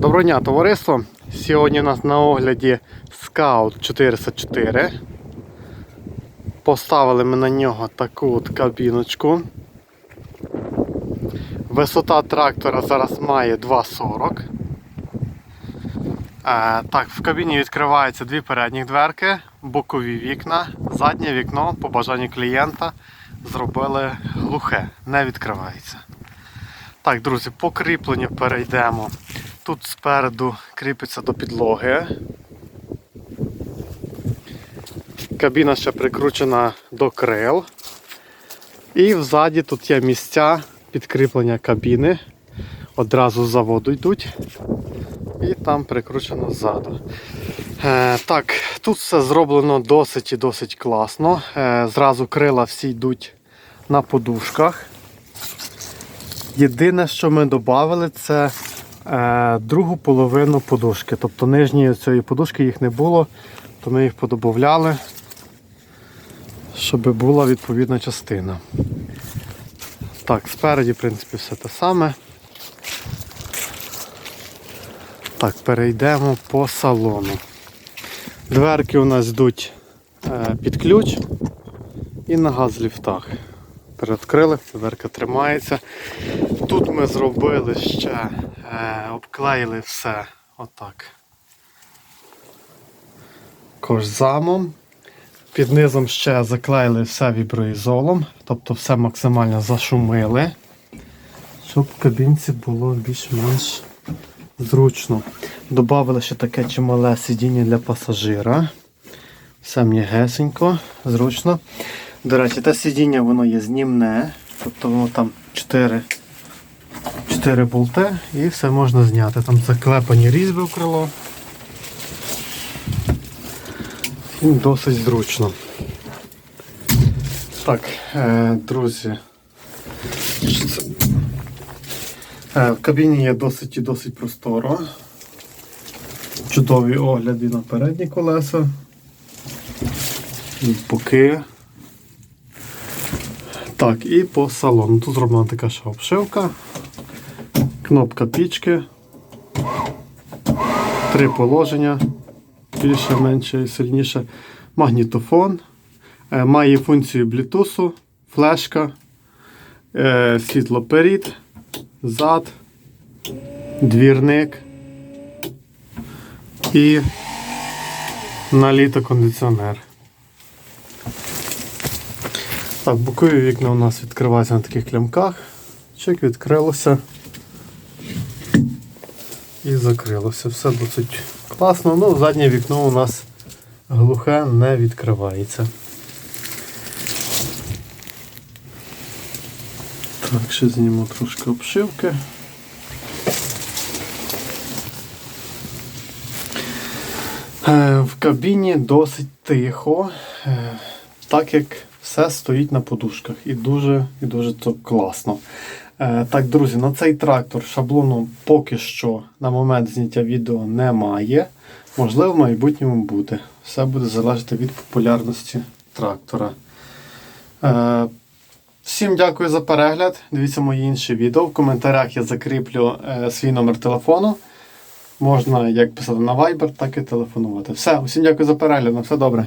Доброго дня, товариство. Сьогодні у нас на огляді Scout 404. Поставили ми на нього таку от кабіночку. Висота трактора зараз має 2,40. Е, так, в кабіні відкриваються дві передні дверки, бокові вікна, заднє вікно по бажанню клієнта зробили глухе, не відкривається. Так, друзі, по кріпленню перейдемо. Тут спереду кріпиться до підлоги. Кабіна ще прикручена до крил. І взаді тут є місця підкріплення кабіни. Одразу з заводу йдуть. І там прикручено ззаду. Е, так, тут все зроблено досить і досить класно. Е, зразу крила всі йдуть на подушках. Єдине, що ми додали, це другу половину подушки. Тобто нижньої цієї подушки їх не було, то ми їх подобавляли, щоб була відповідна частина. Так, спереді, в принципі, все те саме. Так, перейдемо по салону. Дверки у нас йдуть е, під ключ і на газ-ліфтах. Передкрили, дверка тримається. Тут ми зробили ще, е, обклеїли все отак. Кожзамом. Під низом ще заклеїли все віброізолом, тобто все максимально зашумили, щоб в кабінці було більш-менш зручно. Добавили ще таке чимале сидіння для пасажира. Все м'ягесенько, зручно. До речі, те сидіння воно є знімне, тобто воно там 4, 4 болти і все можна зняти. Там заклепані різьби в крило. І досить зручно. Так, е, друзі. Е, в кабіні є досить і досить просторо. Чудові огляди на передні колеса. Боки. Так, і по салону. Тут зроблена така ще обшивка, кнопка пічки, три положення, більше, менше і сильніше. Магнітофон. Е, Має функцію Bluetooth, флешка, е, світло перед, зад, двірник і наліто кондиціонер. Так, бокові вікна у нас відкриваються на таких клямках. Чек відкрилося і закрилося. Все досить класно. Ну, заднє вікно у нас глухе не відкривається. Так, ще зніму трошки обшивки. Е, В кабіні досить тихо, е, так як все стоїть на подушках і дуже і дуже це класно. Е, Так, друзі, на цей трактор шаблону поки що на момент зняття відео немає. Можливо, в майбутньому буде. Все буде залежати від популярності трактора. Е, Всім дякую за перегляд. Дивіться мої інші відео. В коментарях я закріплю е, свій номер телефону. Можна як писати на Viber, так і телефонувати. Все, усім дякую за перегляд. На все добре.